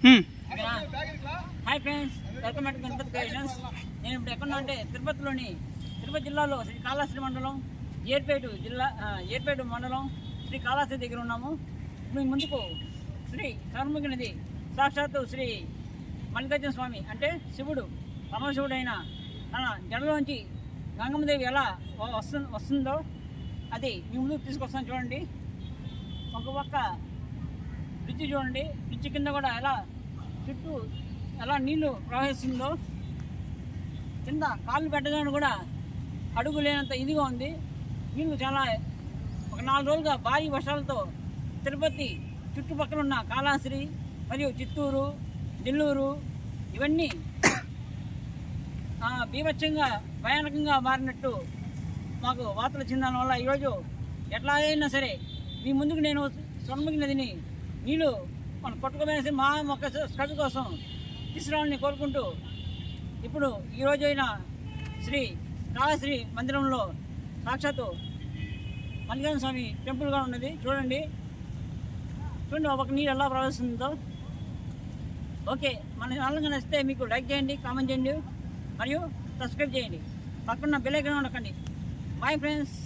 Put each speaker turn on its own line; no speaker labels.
Hi friends welcome back Ganapathi creations నేను ఇప్పుడు ఎక్కడ అంటే తిరుపతిలోని తిరుపతి జిల్లాలో శ్రీ కాళహస్తి మండలం ఏర్పేటు జిల్లా ఏర్పేటు మండలం శ్రీ కాళహస్తి దగ్గర ఉన్నాము. మీ ముందుకు శ్రీ సర్ముఖి నది సాక్షాత్తు శ్రీ మల్లికార్జున స్వామి అంటే శివుడు పరమశివుడైన తన జడలోంచి గంగమ్మదేవి ఎలా వస్తు వస్తుందో అది మీ ముందుకు తీసుకొస్తాను చూడండి. ఒక పక్క పిచ్చి చూడండి పిచ్చి కింద కూడా ఎలా చుట్టూ ఎలా నీళ్ళు ప్రవహిస్తుందో కింద కాళ్ళు పెట్టడానికి కూడా అడుగు లేనంత ఇదిగా ఉంది. నీళ్ళు చాలా ఒక నాలుగు రోజులుగా భారీ వర్షాలతో తిరుపతి చుట్టుపక్కల ఉన్న కాళాశ్రీ మరియు చిత్తూరు నెల్లూరు ఇవన్నీ బీభత్సంగా భయానకంగా మారినట్టు మాకు వార్తలు చెందడం వల్ల ఈరోజు ఎట్లా అయినా సరే మీ ముందుకు నేను సొన్ముఖి నదిని నీళ్ళు మనం కొట్టుకోమనేసి మా మొక్క స్కబి కోసం తీసుకురావాలని కోరుకుంటూ ఇప్పుడు ఈరోజు అయిన శ్రీ కాళశ్రీ మందిరంలో సాక్షాత్తు మల్లికార్జున స్వామి టెంపుల్గా ఉన్నది. చూడండి. చూడండి ఒక నీరు ఎలా ప్రవేశిస్తుందో ఓకే మన ఛానల్ నచ్చితే మీకు లైక్ చేయండి కామెంట్ చేయండి మరియు సబ్స్క్రైబ్ చేయండి. పక్కన బెల్ ఐకాన్ నొక్కండి బాయ్ ఫ్రెండ్స్